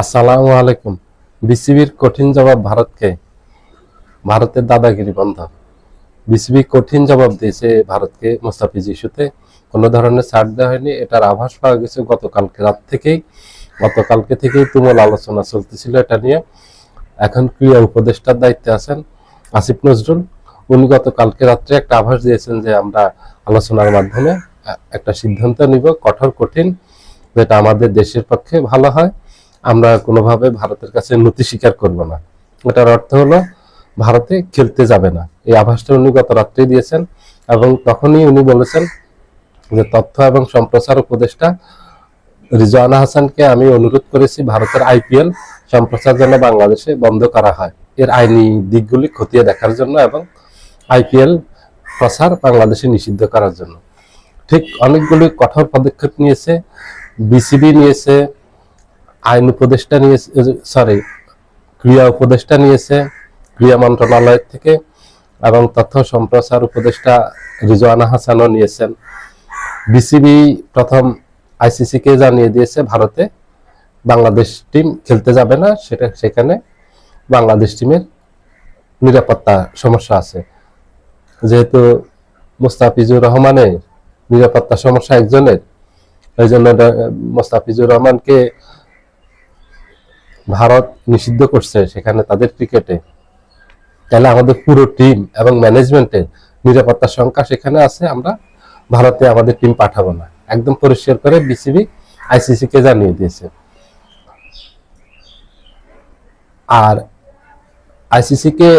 আসসালামু আলাইকুম। বিসিবির কঠিন জবাব ভারতকে, ভারতের দাদাগিরি বন্ধ। বিসিবি কঠিন জবাব দিয়েছে ভারতকে মোস্তাফিজ ইস্যুতে। কোনো ধরনের ছাড় দেওয়া হয়নি। এটার আভাস পাওয়া গেছে গতকালকে রাত থেকেই। গতকালকে থেকেই তুমুল আলোচনা চলতেছিল এটা নিয়ে। এখন ক্রিয়া উপদেষ্টার দায়িত্বে আছেন আসিফ নজরুল। উনি গতকালকে রাত্রে একটা আভাস দিয়েছেন যে আমরা আলোচনার মাধ্যমে একটা সিদ্ধান্ত নিব কঠোর, কঠিন, যেটা আমাদের দেশের পক্ষে ভালো হয়। আমরা কোনোভাবে ভারতের কাছে নতি স্বীকার করব না। এটার অর্থ হলো, ভারতে খেলতে যাবে না। এই আভাসটা উনি গত রাত্রে দিয়েছেন এবং তখনই উনি বলেছেন যে তথ্য এবং সম্প্রচার উপদেষ্টা রিজওয়ানা হাসানকে আমি অনুরোধ করেছি ভারতের আইপিএল সম্প্রচার যেন বাংলাদেশে বন্ধ করা হয়। এর আইনি দিকগুলি খতিয়ে দেখার জন্য এবং আইপিএল প্রচার বাংলাদেশে নিষিদ্ধ করার জন্য। ঠিক অনেকগুলি কঠোর পদক্ষেপ নিয়েছে, বিসিবি নিয়েছে আইন উপদেষ্টা নিয়েছে সরি ক্রিয়া উপদেষ্টা নিয়েছে, ক্রিয়া মন্ত্রণালয় থেকে, এবং তথ্য সম্প্রচার উপদেষ্টা রিজওয়ানা হাসানও নিয়েছেন। বিসিবি প্রথম আইসিসি কে জানিয়ে দিয়েছে, ভারতে বাংলাদেশ টিম খেলতে যাবে না, সেটা, সেখানে বাংলাদেশ টিমের নিরাপত্তা সমস্যা আছে। যেহেতু মুস্তাফিজুর রহমানের নিরাপত্তা সমস্যা একজনের এই জন্য মোস্তাফিজুর রহমানকে ভারত নিষিদ্ধ করছে সেখানে তাদের ক্রিকেটে তাহলে আমাদের পুরো টিম এবং ম্যানেজমেন্টের নিরাপত্তার সংখ্যা সেখানে আছে, আমরা ভারতে আমাদের টিম পাঠাবো না। একদম পরিষ্কার করে বিসিবি আইসিসি কে জানিয়ে দিয়েছে। আর আইসিসি কে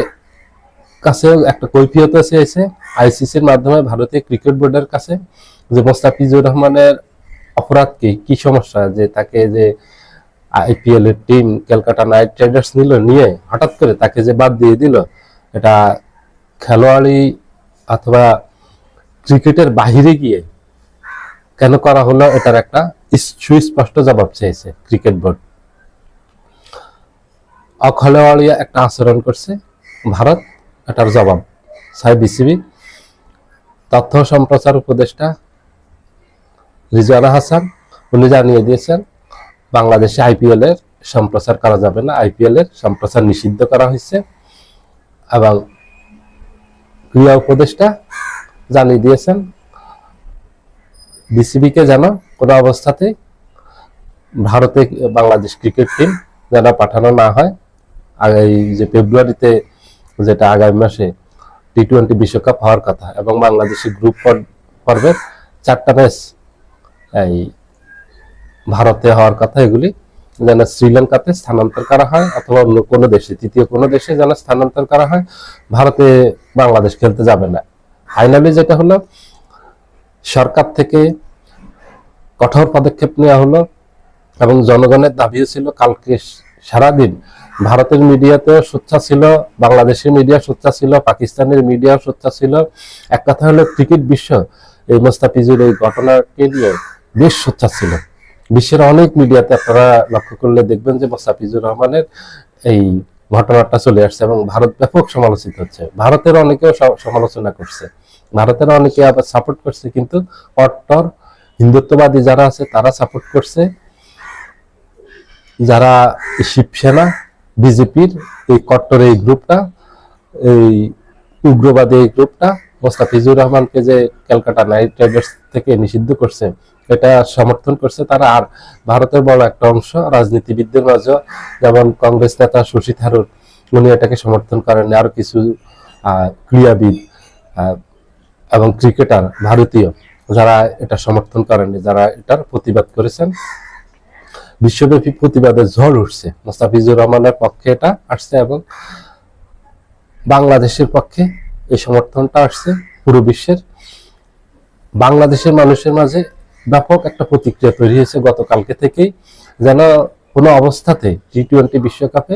কাছেও একটা কৈফিয়ত চেয়েছে আইসিসির মাধ্যমে ভারতীয় ক্রিকেট বোর্ডের কাছে যে মোস্তাফিজুর রহমানের অপরাধ কি? কি সমস্যা? যে তাকে যে আইপিএল এর টিম ক্যালকাটা নাইট রাইডার্স নিল, নিয়ে হঠাৎ করে তাকে যে বাদ দিয়ে দিল, এটা খেলোয়াড়ি অথবা ক্রিকেটের বাহিরে গিয়ে কেন করা হলো, এটার একটা সুস্পষ্ট জবাব চেয়েছে ক্রিকেট বোর্ড। অখেলোয়াড়িয়া একটা আচরণ করছে, ভারত এটার জবাব সাই বিসিবি। তথ্য সম্প্রচার উপদেষ্টা রিজওয়ানা হাসান, উনি জানিয়ে দিয়েছেন বাংলাদেশে আইপিএল এর সম্প্রচার করা যাবে না। আইপিএল এর সম্প্রচার নিষিদ্ধ করা হয়েছে এবং ক্রীড়া উপদেষ্টা জানিয়ে দিয়েছেন বিসিবি কে যেন কোনো অবস্থাতে ভারতে বাংলাদেশ ক্রিকেট টিম যেন পাঠানো না হয়। এই যে ফেব্রুয়ারিতে যেটা আগামী মাসে টি টোয়েন্টি বিশ্বকাপ হওয়ার কথা এবং বাংলাদেশের গ্রুপ পর- পর্বের চারটা ম্যাচ এই ভারতে হওয়ার কথা, এগুলি যেন শ্রীলঙ্কাতে স্থানান্তর করা হয় অথবা অন্য কোনো দেশে, তৃতীয় কোনো দেশে যেন স্থানান্তর করা হয়, ভারতে বাংলাদেশ খেলতে যাবে না। ফাইনালি যেটা হলো, সরকার থেকে কঠোর পদক্ষেপ নেওয়া হলো এবং জনগণের দাবিও ছিল কালকে সারাদিন ভারতের মিডিয়াতেও সোচ্চা ছিল, বাংলাদেশের মিডিয়া সোচ্চা ছিল, পাকিস্তানের মিডিয়া সোচ্চা ছিল। এক কথা হলো, ক্রিকেট বিশ্ব এই মোস্তাফিজুর এই ঘটনাকে নিয়ে বেশ সোচ্চা ছিল। বিশ্বের অনেক মিডিয়াতে আপনারা লক্ষ্য করলে দেখবেন যে মোস্তাফিজুর রহমানের এই ঘটনাটা চলে আসছে এবং ভারত ব্যাপক সমালোচিত হচ্ছে। ভারতের অনেকেও সমালোচনা করছে। ভারতের অনেকে আবার সাপোর্ট করছে, কিন্তু কট্টর হিন্দুত্ববাদী যারা আছে, তারা সাপোর্ট করছে। যারা শিবসেনা, বিজেপির এই কট্টর এই গ্রুপটা এই উগ্রবাদী এই গ্রুপটা মোস্তাফিজুর রহমানকে যে ক্যালকাটা নাইট রাইডার্স থেকে নিষিদ্ধ করছে, এটা সমর্থন করছে তারা। আর ভারতের বড় একটা অংশ, রাজনীতিবিদদের মাঝে যেমন কংগ্রেস নেতা শশী থারুর, উনি এটাকে সমর্থন করেন আরও কিছু ক্রীড়াবিদ এবং ক্রিকেটার ভারতীয়, যারা এটা সমর্থন করেননি, যারা এটার প্রতিবাদ করেছেন। বিশ্বব্যাপী প্রতিবাদের ঝড় উঠছে। মোস্তাফিজুর রহমানের পক্ষে এটা আসছে এবং বাংলাদেশের পক্ষে এই সমর্থনটা আসছে পুরো বিশ্বের। বাংলাদেশের মানুষের মাঝে ব্যাপক একটা প্রতিক্রিয়া তৈরি হয়েছে গতকালকে থেকেই, যেন কোনো অবস্থাতে টি টোয়েন্টি বিশ্বকাপে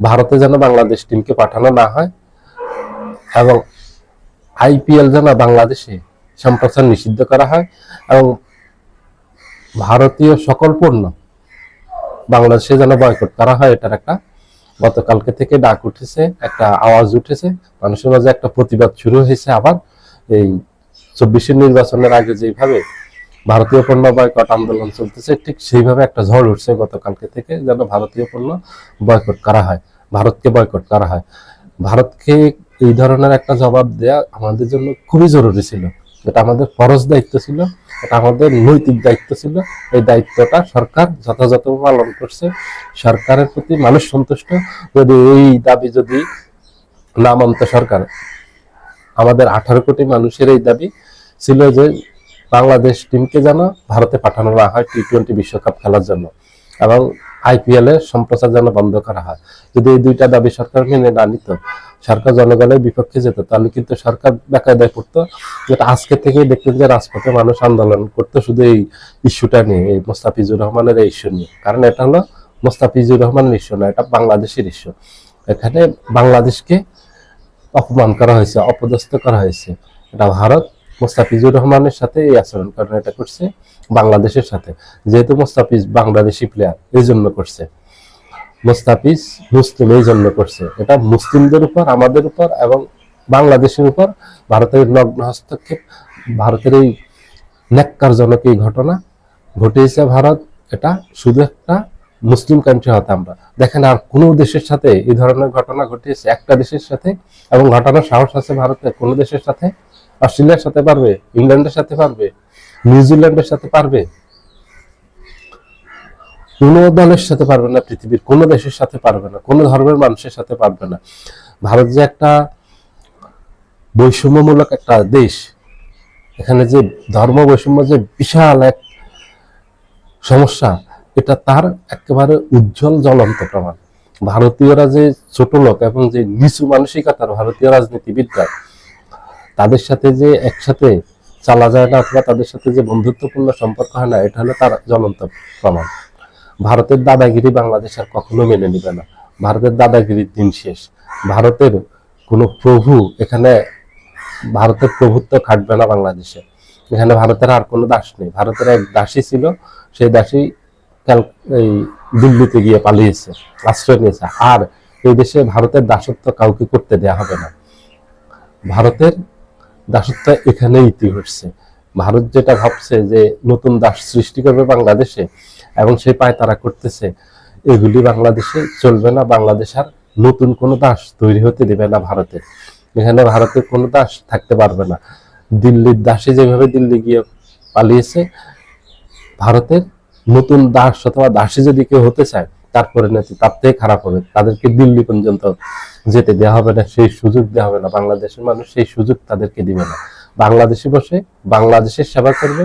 ভারতে যেন বাংলাদেশ টিমকে পাঠানো না হয় এবং আইপিএল যেন বাংলাদেশে সম্প্রচার নিষিদ্ধ করা হয় এবং ভারতীয় সকল পণ্য বাংলাদেশে যেন বয়কট করা হয়, এটার একটা গতকালকে থেকে ডাক উঠেছে, একটা আওয়াজ উঠেছে, মানুষের মাঝে একটা প্রতিবাদ শুরু হয়েছে আবার। এই চব্বিশের নির্বাচনের আগে যেভাবে ভারতীয় পণ্য বয়কট আন্দোলন চলতেছে, ঠিক সেইভাবে একটা ঝড় উঠছে গতকালকে থেকে যেন ভারতীয় পণ্য বয়কট করা হয়, ভারতকে বয়কট করা হয়। ভারতকে এই ধরনের একটা জবাব দেয়া আমাদের জন্য খুবই জরুরি ছিল। এটা আমাদের ফরজ দায়িত্ব ছিল, এটা আমাদের নৈতিক দায়িত্ব ছিল। এই দায়িত্বটা সরকার যথাযথভাবে পালন করছে। সরকারের প্রতি মানুষ সন্তুষ্ট। যদি এই দাবি যদি না মানত সরকার, আমাদের আঠারো কোটি মানুষের এই দাবি ছিল যে বাংলাদেশ টিমকে যেন ভারতে পাঠানো না হয় টি টোয়েন্টি বিশ্বকাপ খেলার জন্য। এবং আইপিএল এর সম্প্রচার যেন বন্ধ করা হয়। যদি এই দুইটা দাবি সরকার মেনে না নিত, সরকার জনগণের বিপক্ষে যেত, তাহলে কিন্তু সরকার বেকায়দায় পড়তো। যেটা আজকে থেকে দেখতেন যে রাজপথে মানুষ আন্দোলন করতো শুধু এই ইস্যুটা নিয়ে, এই মোস্তাফিজুর রহমানের এই ইস্যু নিয়ে। কারণ এটা হলো মোস্তাফিজুর রহমানের ইস্যু না, এটা বাংলাদেশের ইস্যু। এখানে বাংলাদেশকে অপমান করা হয়েছে, অপদস্থ করা হয়েছে। এটা ভারত মোস্তাফিজুর রহমানের সাথে এই আচরণ কারণ এটা করছে, বাংলাদেশের সাথে। যেহেতু মোস্তাফিজ বাংলাদেশি প্লেয়ার এই জন্য করছে। মোস্তাফিজ মুসলিম এই জন্য করছে। এটা মুসলিমদের উপর, আমাদের উপর এবং বাংলাদেশের উপর। ভারতের নগ্ন হস্তক্ষেপ, ভারতের এই ন্যাক্কারজনক এই ঘটনা ঘটিয়েছে ভারত। এটা শুধু একটা মুসলিম কান্ট্রি হতে আমরা। দেখেন আর কোনো দেশের সাথে এই ধরনের ঘটনা ঘটিয়েছে, একটা দেশের সাথে এবং ঘটনার সাহস আছে ভারতের কোনো দেশের সাথে। অস্ট্রেলিয়ার সাথে পারবে, ইংল্যান্ডের সাথে পারবে, নিউজিল্যান্ডের সাথে পারবে, কোনো দলের সাথে পারবে না, পৃথিবীর কোনো দেশের সাথে পারবে না, কোনো ধর্মের মানুষের সাথে পারবে না। ভারত যে একটা বৈষম্যমূলক একটা দেশ, এখানে যে ধর্ম বৈষম্য যে বিশাল এক সমস্যা, এটা তার একেবারে উজ্জ্বল জ্বলন্ত প্রমাণ। ভারতীয়রা যে ছোট লোক এবং যে নিচু মানসিকতার ভারতীয় রাজনীতিবিদরা তাদের সাথে যে একসাথে চালা যায় না অথবা তাদের সাথে যে বন্ধুত্বপূর্ণ সম্পর্ক হয় না, এটা হলো তার জ্বলন্ত প্রমাণ। ভারতের দাদাগিরি বাংলাদেশ আর কখনো মেনে নিবে না। ভারতের দাদাগিরির দিন শেষ। ভারতের কোনো প্রভু এখানে, ভারতের প্রভুত্ব খাটবে না বাংলাদেশে। এখানে ভারতের আর কোনো দাস নেই। ভারতের এক দাসী ছিল, সেই দাসী এই দিল্লিতে গিয়ে পালিয়েছে, আশ্রয় নিয়েছে। আর এই দেশে ভারতের দাসত্ব কাউকে করতে দেয়া হবে না। ভারতের দাসত্ব এখানে ইতি ঘটছে ভারত যেটা ভাবছে যে নতুন দাস সৃষ্টি করবে বাংলাদেশে এবং সেই পায় তারা করতেছে, এগুলি বাংলাদেশে চলবে না, বাংলাদেশ আর নতুন কোনো দাস তৈরি হতে দেবে না ভারতে। এখানে ভারতের কোনো দাস থাকতে পারবে না। দিল্লির দাসে যেভাবে দিল্লি গিয়ে পালিয়েছে, ভারতের নতুন দাস অথবা দাসী যদি কেউ হতে চায় তারপরে নাকি তার থেকে খারাপ হবে। তাদেরকে দিল্লি পর্যন্ত যেতে দেওয়া হবে না, সেই সুযোগ দেওয়া হবে না। বাংলাদেশের মানুষ সেই সুযোগ তাদেরকে দিবে না। বাংলাদেশে বসে বাংলাদেশের সেবা করবে,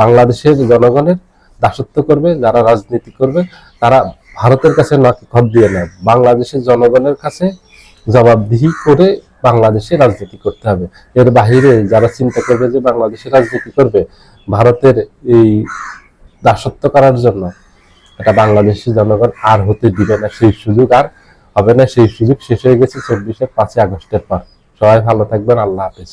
বাংলাদেশের জনগণের দাসত্ব করবে, যারা রাজনীতি করবে, তারা ভারতের কাছে নাকি খত দিয়ে না বাংলাদেশের জনগণের কাছে জবাবদিহি করে বাংলাদেশে রাজনীতি করতে হবে। এর বাহিরে যারা চিন্তা করবে যে বাংলাদেশে রাজনীতি করবে, ভারতের এই দাসত্ব করার জন্য এটা বাংলাদেশের জনগণ আর হতে দিবে না। সেই সুযোগ আর হবে না, সেই সুযোগ শেষ হয়ে গেছে চব্বিশের পাঁচই আগস্টের পর। সবাই ভালো থাকবেন, আল্লাহ হাফেজ।